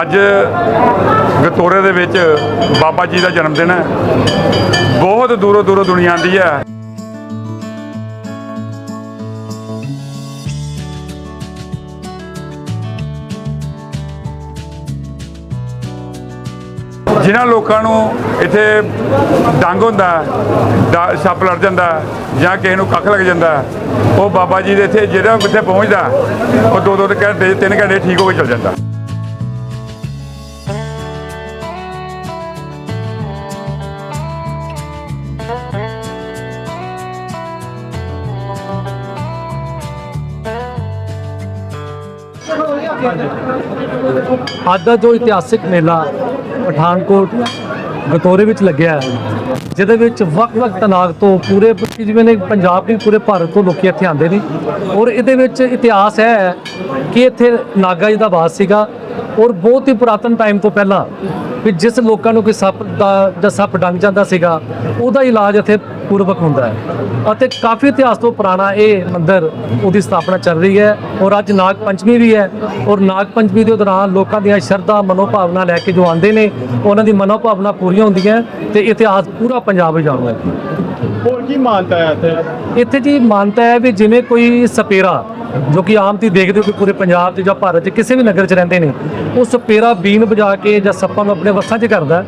ਅੱਜ ਗਤੋਰੇ ਦੇ ਵਿੱਚ ਬਾਬਾ ਜੀ ਦਾ ਜਨਮ ਦਿਨ ਹੈ। ਬਹੁਤ ਦੂਰੋਂ ਦੂਰੋਂ ਦੁਨੀਆ ਆਉਂਦੀ ਹੈ। ਜਿਨ੍ਹਾਂ ਲੋਕਾਂ ਨੂੰ ਇੱਥੇ ਡੰਗ ਹੁੰਦਾ ਹੈ, ਸੱਪ ਲੜ ਜਾਂਦਾ ਜਾਂ ਕਿਸੇ ਨੂੰ ਕੱਖ ਲੱਗ ਜਾਂਦਾ ਉਹ ਬਾਬਾ ਜੀ ਦੇ ਇੱਥੇ ਜਿਹੜਾ ਇੱਥੇ ਪਹੁੰਚਦਾ ਉਹ ਦੋ ਦੋ ਘੰਟੇ ਤਿੰਨ ਘੰਟੇ ਠੀਕ ਹੋ ਕੇ ਚਲ ਜਾਂਦਾ ਅੱਜ ਦਾ ਜੋ ਇਤਿਹਾਸਿਕ ਮੇਲਾ ਪਠਾਨਕੋਟ ਗਤੋਰੇ ਵਿੱਚ ਲੱਗਿਆ ਹੈ, ਜਿਹਦੇ ਵਿੱਚ ਵੱਖ-ਵੱਖ ਤਨਾਗ ਤੋਂ ਪੂਰੇ ਜਿਵੇਂ ਨੇ ਪੰਜਾਬ ਵੀ ਪੂਰੇ ਭਾਰਤ ਤੋਂ ਲੋਕੀ ਇੱਥੇ ਆਉਂਦੇ ਨੇ ਔਰ ਇਹਦੇ ਵਿੱਚ ਇਤਿਹਾਸ ਹੈ ਕਿ ਇੱਥੇ ਨਾਗਾ ਜੀ ਦਾ ਵਾਸ ਸੀਗਾ ਔਰ ਬਹੁਤ ਹੀ ਪੁਰਾਤਨ ਟਾਈਮ ਤੋਂ ਪਹਿਲਾਂ ਵੀ ਜਿਸ ਲੋਕਾਂ ਨੂੰ ਕੋਈ ਸੱਪ ਦਾ ਜਾਂ ਸੱਪ ਡੰਗ ਜਾਂਦਾ ਸੀਗਾ, ਉਹਦਾ ਇਲਾਜ ਇੱਥੇ ਪੂਰਵਕ ਹੁੰਦਾ ਹੈ। ਅਤੇ ਕਾਫੀ ਇਤਿਹਾਸ ਤੋਂ ਪੁਰਾਣਾ ਇਹ ਮੰਦਿਰ ਉਹਦੀ ਸਥਾਪਨਾ ਚੱਲ ਰਹੀ ਹੈ ਔਰ ਅੱਜ ਨਾਗ ਪੰਚਮੀ ਵੀ ਹੈ ਔਰ ਨਾਗ ਪੰਚਮੀ ਦੇ ਦੌਰਾਨ ਲੋਕਾਂ ਦੀਆਂ ਸ਼ਰਧਾ ਮਨੋਭਾਵਨਾ ਲੈ ਕੇ ਜੋ ਆਉਂਦੇ ਨੇ ਉਹਨਾਂ ਦੀ ਮਨੋਭਾਵਨਾ ਪੂਰੀਆਂ ਹੁੰਦੀਆਂ ਤੇ ਇਤਿਹਾਸ ਪੂਰਾ ਪੰਜਾਬ ਵਿੱਚ ਜਾਣਦਾ ਹੈ। ਹੋਰ ਕੀ ਮਾਨਤਾ ਹੈ ਇੱਥੇ? ਇੱਥੇ ਜੀ ਮਾਨਤਾ ਹੈ ਵੀ ਜਿਵੇਂ ਕੋਈ ਸਪੇਰਾ ਜੋ ਕਿ ਆਮ ਤੁਸੀਂ ਦੇਖਦੇ ਹੋ ਕਿ ਪੂਰੇ ਪੰਜਾਬ 'ਚ ਜਾਂ ਭਾਰਤ 'ਚ ਕਿਸੇ ਵੀ ਨਗਰ 'ਚ ਰਹਿੰਦੇ ਨੇ ਉਹ ਸਪੇਰਾ ਬੀਨ ਵਜਾ ਕੇ ਜਾਂ ਸੱਪਾਂ ਨੂੰ ਆਪਣੇ ਵੱਸਾਂ 'ਚ ਕਰਦਾ।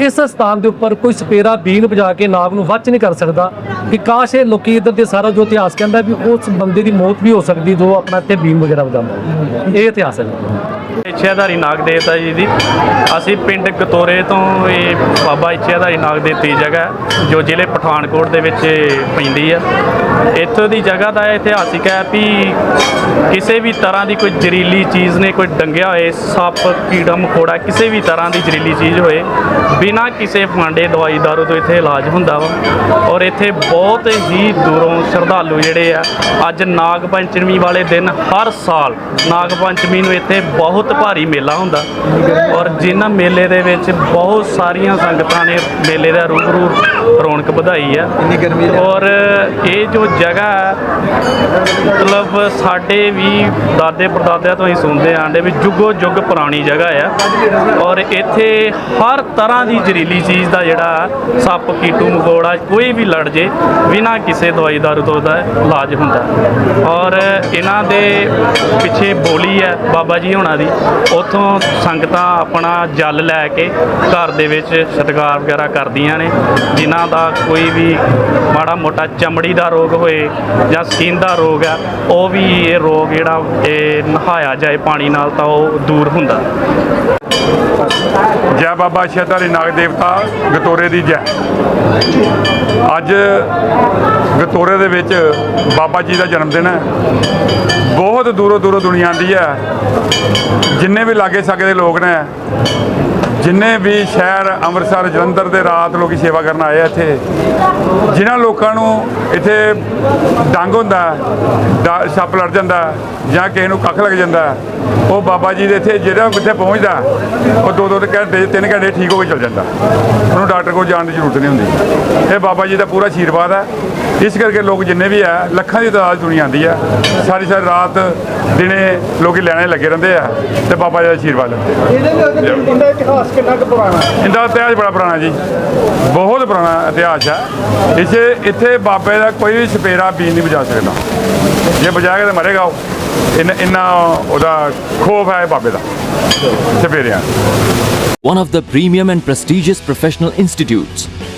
ਇਸ ਸਥਾਨ ਦੇ ਉੱਪਰ ਕੋਈ ਸਪੇਰਾ ਬੀਨ ਵਜਾ ਕੇ ਨਾਗ ਨੂੰ ਵੱਚ ਨਹੀਂ ਕਰ ਸਕਦਾ ਕਿ ਕਾਸ਼ ਇਹ ਲੋਕੀ ਇੱਧਰ ਦੇ ਸਾਰਾ ਜੋ ਇਤਿਹਾਸ ਕਹਿੰਦਾ ਵੀ ਉਸ ਬੰਦੇ ਦੀ ਮੌਤ ਵੀ ਹੋ ਸਕਦੀ, ਜੋ ਆਪਣਾ ਇੱਥੇ ਬੀਨ ਵਗੈਰਾ ਵਜਾਉਂਦਾ। ਇਹ ਇਤਿਹਾਸ ਹੈ। ਇੱਛਾਧਾਰੀ ਨਾਗ ਦੇਵਤਾ ਜੀ ਦੀ। ਅਸੀਂ ਪਿੰਡ ਕਤੋਰੇ ਤੋਂ ਇਹ ਬਾਬਾ ਇੱਛਾਧਾਰੀ ਨਾਗ ਦੇਵਤਾ ਦੀ ਜਗ੍ਹਾ ਜੋ ਜ਼ਿਲ੍ਹੇ ਪਠਾਨਕੋਟ ਦੇ ਵਿੱਚ ਪੈਂਦੀ ਆ ਇੱਥੋਂ ਦੀ ਜਗ੍ਹਾ ਦਾ ਇਤਿਹਾਸਿਕ ਹੈ ਵੀ ਕਿਸੇ ਵੀ ਤਰ੍ਹਾਂ ਦੀ ਕੋਈ ਜ਼ਹਿਰੀਲੀ ਚੀਜ਼ ਨੇ, ਕੋਈ ਡੰਗਿਆ ਹੋਏ, ਸੱਪ, ਕੀੜਾ, ਮਕੋੜਾ, ਕਿਸੇ ਵੀ ਤਰ੍ਹਾਂ ਦੀ ਜ਼ਹਿਰੀਲੀ ਚੀਜ਼ ਹੋਏ, ਬਿਨਾਂ ਕਿਸੇ ਫਾਂਡੇ ਦਵਾਈ, ਦਾਰੂ ਤੋਂ ਇੱਥੇ ਇਲਾਜ ਹੁੰਦਾ ਵਾ। ਔਰ ਇੱਥੇ ਬਹੁਤ ਹੀ ਦੂਰੋਂ ਸ਼ਰਧਾਲੂ ਜਿਹੜੇ ਆ, ਅੱਜ ਨਾਗ ਪੰਚਮੀ ਵਾਲੇ ਦਿਨ ਹਰ ਸਾਲ ਨਾਗ ਪੰਚਮੀ ਨੂੰ ਇੱਥੇ ਬਹੁਤ ਭਾਰੀ ਮੇਲਾ ਹੁੰਦਾ। ਔਰ ਜਿਨ੍ਹਾਂ ਮੇਲੇ ਦੇ ਵਿੱਚ ਬਹੁਤ ਸਾਰੀਆਂ ਸੰਗਤਾਂ ਨੇ ਮੇਲੇ ਦਾ ਰੂਬਰੂ ਰੌਣਕ ਵਧਾਈ ਆ। ਔਰ ਇਹ ਜੋ ਜਗ੍ਹਾ ਮਤਲਬ ਸਾਡੇ ਵੀ ਦਾਦੇ ਪੜਦਾਦਿਆਂ ਤੋਂ ਹੀ ਸੁਣਦੇ ਆਂਦੇ ਵੀ ਜੁਗੋ ਜੁਗ ਪੁਰਾਣੀ ਜਗ੍ਹਾ ਆ। ਔਰ ਇੱਥੇ ਹਰ ਤਰ੍ਹਾਂ ਦੀ ਜ਼ਹਿਰੀਲੀ ਚੀਜ਼ ਦਾ ਜਿਹੜਾ ਸੱਪ ਕੀਟੂ ਮਕੌੜਾ ਕੋਈ ਵੀ ਲੜ ਜੇ ਬਿਨਾਂ ਕਿਸੇ ਦਵਾਈ ਦਾਰੂ ਤੋਂ ਉਹਦਾ ਇਲਾਜ ਹੁੰਦਾ। ਔਰ ਇਹਨਾਂ ਦੇ ਪਿੱਛੇ ਬੋਲੀ ਹੈ ਬਾਬਾ ਜੀ ਹੋਣਾ ਦੀ। ਉੱਥੋਂ ਸੰਗਤਾਂ ਆਪਣਾ ਜਲ ਲੈ ਕੇ ਘਰ ਦੇ ਵਿੱਚ ਸਤਿਕਾਰ ਵਗੈਰਾ ਕਰਦੀਆਂ ਨੇ। ਜਿਨ੍ਹਾਂ ਦਾ ਕੋਈ ਵੀ ਮਾੜਾ ਮੋਟਾ ਚਮੜੀ ਦਾ ਰੋਗ ਹੋਏ ਜਾਂ ਸਕਿਨ ਦਾ ਰੋਗ ਆ, ਉਹ ਵੀ ਇਹ ਰੋਗ ਜਿਹੜਾ ਇਹ ਨਹਾਇਆ ਜਾਏ ਪਾਣੀ ਨਾਲ ਤਾਂ ਉਹ ਦੂਰ ਹੁੰਦਾ। ਜੈ ਬਾਬਾ ਸ਼ੇਤਾਰੀ ਨਾਗ ਦੇਵਤਾ, ਗਤੋਰੇ ਦੀ ਜੈ। ਅੱਜ ਗਤੋਰੇ ਦੇ ਵਿੱਚ ਬਾਬਾ ਜੀ ਦਾ ਜਨਮ ਦਿਨ ਹੈ। ਬਹੁਤ ਦੂਰੋਂ ਦੂਰੋਂ ਦੁਨੀਆ ਆਉਂਦੀ ਹੈ। ਜਿੰਨੇ ਵੀ ਲਾਗੇ ਸਾਗੇ ਦੇ ਲੋਕ ਨੇ ਜਿੰਨੇ ਵੀ ਸ਼ਹਿਰ ਅੰਮ੍ਰਿਤਸਰ ਜਲੰਧਰ ਦੇ ਰਾਤ ਲੋਕੀ ਸੇਵਾ ਕਰਨ ਆਏ ਆ ਇੱਥੇ ਜਿਨ੍ਹਾਂ ਲੋਕਾਂ ਨੂੰ ਇੱਥੇ ਡੰਗ ਹੁੰਦਾ ਹੈ, ਡ- ਸੱਪ ਲੜ ਜਾਂਦਾ ਜਾਂ ਕਿਸੇ ਨੂੰ ਕੱਖ ਲੱਗ ਜਾਂਦਾ ਉਹ ਬਾਬਾ ਜੀ ਦੇ ਇੱਥੇ ਜਿਹੜਾ ਕਿੱਥੇ ਪਹੁੰਚਦਾ ਉਹ ਦੋ ਦੋ ਘੰਟੇ ਤਿੰਨ ਘੰਟੇ ਠੀਕ ਹੋ ਕੇ ਚਲ ਜਾਂਦਾ ਉਹਨੂੰ ਡਾਕਟਰ ਕੋਲ ਜਾਣ ਦੀ ਜ਼ਰੂਰਤ ਨਹੀਂ ਹੁੰਦੀ। ਇਹ ਬਾਬਾ ਜੀ ਦਾ ਪੂਰਾ ਆਸ਼ੀਰਵਾਦ ਹੈ। ਇਸ ਕਰਕੇ ਲੋਕ ਜਿੰਨੇ ਵੀ ਹੈ ਲੱਖਾਂ ਦੀ ਤਾਦਾਦ ਦੁਨੀਆ ਆਉਂਦੀ ਹੈ ਸਾਰੀ ਸਾਰੀ ਰਾਤ ਦਿਨੇ ਲੋਕੀ ਲੈਣੇ ਲੱਗੇ ਰਹਿੰਦੇ ਆ ਤੇ ਬਾਬਾ ਜੀ ਦਾ ਆਸ਼ੀਰਵਾਦ ਲੈਂਦੇ ਆ ਇਹਦੇ ਵਿੱਚ ਇਹਦਾ ਇਤਿਹਾਸ ਕਿੰਨਾ ਕੁ ਪੁਰਾਣਾ? ਹੈ ਇਹਦਾ ਇਤਿਹਾਸ ਬੜਾ ਪੁਰਾਣਾ ਜੀ। ਬਹੁਤ ਪੁਰਾਣਾ ਇਤਿਹਾਸ ਹੈ ਇਸੇ ਇੱਥੇ ਬਾਬੇ ਦਾ ਕੋਈ ਵੀ ਸਪੇਰਾ ਬੀਨ ਨਹੀਂ ਵਜਾ ਸਕਦਾ। ਜੇ ਵਜਾਏਗਾ ਤਾਂ ਮਰੇਗਾ ਉਹ। ਇੰਨਾ ਇੰਨਾ ਉਹਦਾ ਖੋਫ ਹੈ ਬਾਬੇ ਦਾ ਸਪੇਰਿਆਂ one of the premium and prestigious professional institutes,